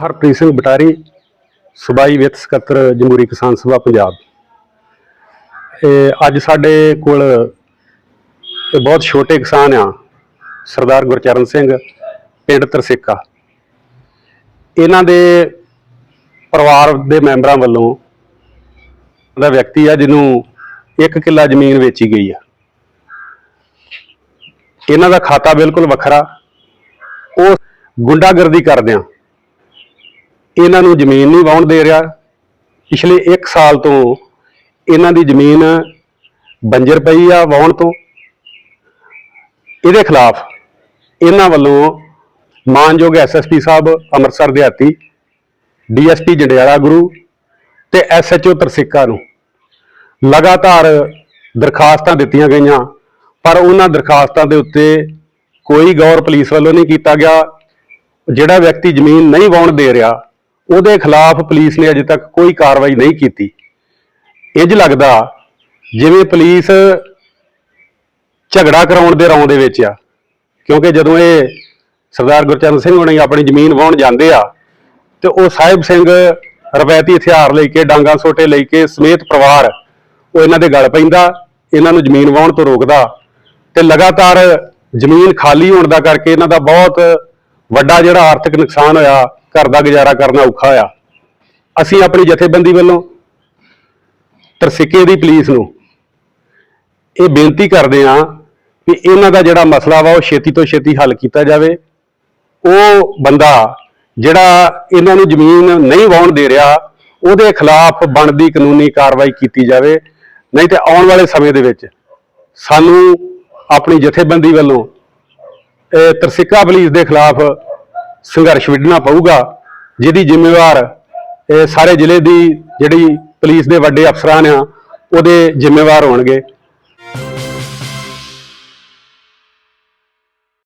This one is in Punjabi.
ਹਰਪ੍ਰੀਤ ਸਿੰਘ ਬਟਾਰੀ, ਸੂਬਾਈ ਵਿੱਤ ਸਕੱਤਰ ਜਮਹੂਰੀ ਕਿਸਾਨ ਸਭਾ, ਪੰਜਾਬ। ਇਹ ਅੱਜ ਸਾਡੇ ਕੋਲ ਇਹ ਬਹੁਤ ਛੋਟੇ ਕਿਸਾਨ ਆ, ਸਰਦਾਰ ਗੁਰਚਰਨ ਸਿੰਘ, ਪਿੰਡ ਤਰਸਿੱਕਾ। ਇਹਨਾਂ ਦੇ ਪਰਿਵਾਰ ਦੇ ਮੈਂਬਰਾਂ ਵੱਲੋਂ ਦਾ ਵਿਅਕਤੀ ਆ ਜਿਹਨੂੰ ਇੱਕ ਕਿੱਲਾ ਜ਼ਮੀਨ ਵੇਚੀ ਗਈ ਆ। ਇਹਨਾਂ ਦਾ ਖਾਤਾ ਬਿਲਕੁਲ ਵੱਖਰਾ। ਉਹ ਗੁੰਡਾਗਰਦੀ ਕਰਦਿਆਂ ਇਹਨਾਂ ਨੂੰ ਜ਼ਮੀਨ ਨਹੀਂ ਵਾਹੁਣ ਦੇ ਰਿਹਾ। ਪਿਛਲੇ 1 ਸਾਲ ਤੋਂ ਇਹਨਾਂ ਦੀ ਜ਼ਮੀਨ ਬੰਜਰ ਪਈ ਆ ਵਾਹੁਣ ਤੋਂ। ਇਹਦੇ ਖਿਲਾਫ ਇਹਨਾਂ ਵੱਲੋਂ ਮਾਨਯੋਗ ਐਸਐਸਪੀ ਸਾਹਿਬ, ਅੰਮ੍ਰਿਤਸਰ ਦਿਹਾਤੀ ਡੀਐਸਪੀ ਜੰਡਿਆਲਾ ਗੁਰੂ ਤੇ ਐਸਐਚਓ ਤਰਸਿੱਕਾ ਨੂੰ ਲਗਾਤਾਰ ਦਰਖਾਸਤਾਂ ਦਿੱਤੀਆਂ ਗਈਆਂ, ਪਰ ਉਹਨਾਂ ਦਰਖਾਸਤਾਂ ਦੇ ਉੱਤੇ ਕੋਈ ਗੌਰ ਪੁਲਿਸ ਵੱਲੋਂ ਨਹੀਂ ਕੀਤਾ ਗਿਆ। ਜਿਹੜਾ ਵਿਅਕਤੀ ਜ਼ਮੀਨ ਨਹੀਂ ਵਾਹੁਣ ਦੇ ਰਿਹਾ ਉਹਦੇ ਖਿਲਾਫ ਪੁਲਿਸ ਨੇ ਅਜੇ ਤੱਕ ਕੋਈ ਕਾਰਵਾਈ ਨਹੀਂ ਕੀਤੀ। ਇੰਜ ਲੱਗਦਾ ਜਿਵੇਂ ਪੁਲਿਸ ਝਗੜਾ ਕਰਾਉਣ ਦੇ ਰੌਂ ਦੇ ਵਿੱਚ ਆ। ਕਿਉਂਕਿ ਜਦੋਂ ਇਹ ਸਰਦਾਰ ਗੁਰਚਰਨ ਸਿੰਘ ਹੁਣੇ ਆਪਣੀ ਜ਼ਮੀਨ ਵਾਹੁਣ ਜਾਂਦੇ ਆ, ਤੇ ਉਹ ਸਾਹਿਬ ਸਿੰਘ ਰਵਾਇਤੀ ਹਥਿਆਰ ਲੈ ਕੇ, ਡਾਂਗਾ ਸੋਟੇ ਲੈ ਕੇ ਸਮੇਤ ਪਰਿਵਾਰ ਉਹ ਇਹਨਾਂ ਦੇ ਗਲ ਪੈਂਦਾ, ਇਹਨਾਂ ਨੂੰ ਜ਼ਮੀਨ ਵਾਹੁਣ ਤੋਂ ਰੋਕਦਾ ਤੇ ਲਗਾਤਾਰ ਜ਼ਮੀਨ ਖਾਲੀ ਹੋਣ ਦਾ ਕਰਕੇ ਇਹਨਾਂ ਦਾ ਬਹੁਤ ਵੱਡਾ ਜਿਹੜਾ ਆਰਥਿਕ ਨੁਕਸਾਨ ਹੋਇਆ, ਘਰ ਦਾ ਗੁਜ਼ਾਰਾ ਕਰਨਾ ਔਖਾ ਹੋਇਆ। ਅਸੀਂ ਆਪਣੀ ਜਥੇਬੰਦੀ ਵੱਲੋਂ ਤਰਸਿੱਕੇ ਦੀ ਪੁਲਿਸ ਨੂੰ ਇਹ ਬੇਨਤੀ ਕਰਦੇ ਹਾਂ ਕਿ ਇਹਨਾਂ ਦਾ ਜਿਹੜਾ ਮਸਲਾ ਵਾ ਉਹ ਛੇਤੀ ਤੋਂ ਛੇਤੀ ਹੱਲ ਕੀਤਾ ਜਾਵੇ। ਉਹ ਬੰਦਾ ਜਿਹੜਾ ਇਹਨਾਂ ਨੂੰ ਜ਼ਮੀਨ ਨਹੀਂ ਵਾਹੁਣ ਦੇ ਰਿਹਾ, ਉਹਦੇ ਖਿਲਾਫ ਬਣਦੀ ਕਾਨੂੰਨੀ ਕਾਰਵਾਈ ਕੀਤੀ ਜਾਵੇ। ਨਹੀਂ ਤੇ ਆਉਣ ਵਾਲੇ ਸਮੇਂ ਦੇ ਵਿੱਚ ਸਾਨੂੰ ਆਪਣੀ ਜਥੇਬੰਦੀ ਵੱਲੋਂ ਤਰਸਿੱਕਾ ਪੁਲਿਸ ਦੇ ਖਿਲਾਫ ਸੰਘਰਸ਼ ਵਿੱਢਣਾ ਪਊਗਾ, ਜਿਹਦੀ ਜ਼ਿੰਮੇਵਾਰ ਸਾਰੇ ਜ਼ਿਲ੍ਹੇ ਦੀ ਜਿਹੜੀ ਪੁਲਿਸ ਦੇ ਵੱਡੇ ਅਫਸਰਾਂ ਆ, ਉਹਦੇ ਜ਼ਿੰਮੇਵਾਰ ਹੋਣਗੇ।